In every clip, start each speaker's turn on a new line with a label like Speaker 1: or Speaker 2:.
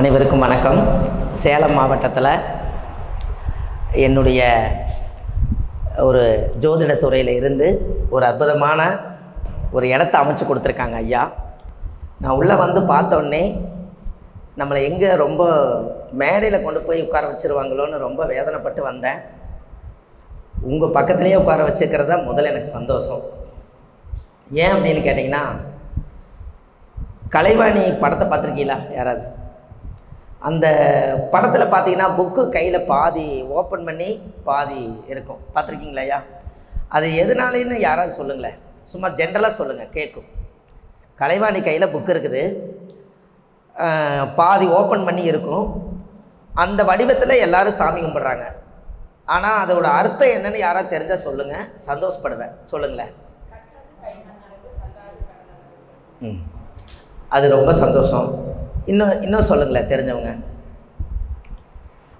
Speaker 1: அனைவருக்கும் வணக்கம். சேலம் மாவட்டத்தில் என்னுடைய ஒரு ஜோதிட துறையில் இருந்து ஒரு அற்புதமான ஒரு இடத்த அமைச்சு கொடுத்துருக்காங்க ஐயா. நான் உள்ளே வந்து பார்த்தோன்னே நம்மளை எங்கே ரொம்ப மேடையில் கொண்டு போய் உட்கார வச்சிருவாங்களோன்னு ரொம்ப வேதனைப்பட்டு வந்தேன். உங்கள் பக்கத்துலேயே உட்கார வச்சுக்கிறது தான் முதல்ல எனக்கு சந்தோஷம். ஏன் அப்படின்னு கேட்டிங்கன்னா கலைவாணி படத்தை பார்த்துருக்கீங்களா? யாராவது? அந்த படத்தில் பார்த்தீங்கன்னா புக்கு கையில் பாதி ஓப்பன் பண்ணி பாதி இருக்கும். பார்த்துருக்கீங்களா ஐயா? அது எதனாலேன்னு யாராவது சொல்லுங்களேன். சும்மா ஜென்ரலாக சொல்லுங்கள் கேட்கும். கலைவாணி கையில் புக்கு இருக்குது. பாதி ஓப்பன் பண்ணி இருக்கும். அந்த வடிவத்தில் எல்லாரும் சாமி கும்பிட்றாங்க. ஆனால் அதோட அர்த்தம் என்னன்னு யாராவது தெரிஞ்சால் சொல்லுங்கள் சந்தோஷப்படுவேன். சொல்லுங்களேன். ம். அது ரொம்ப சந்தோஷம். இன்னும் இன்னும் சொல்லுங்களேன் தெரிஞ்சவங்க.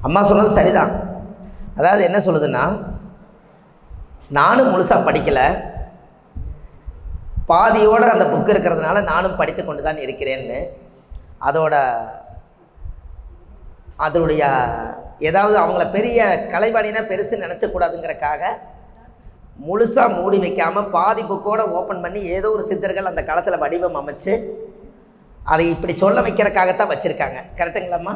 Speaker 1: அம்மா சொன்னது சரிதான். அதாவது என்ன சொல்லுதுன்னா நானும் முழுசாக படிக்கலை. பாதியோட அந்த புக் இருக்கிறதுனால நானும் படித்து கொண்டு தான் இருக்கிறேன்னு அதோட அதனுடைய ஏதாவது அவங்கள பெரிய கலைவாணினா பெருசு நினச்சக்கூடாதுங்கிறக்காக முழுசாக மூடி வைக்காமல் பாதி புக்கோடு ஓப்பன் பண்ணி ஏதோ ஒரு சித்தர்கள் அந்த காலத்தில் வடிவம் அமைச்சு அதை இப்படி சொல்ல வைக்கிறக்காகத்தான் வச்சுருக்காங்க. கரெக்டுங்களாம்மா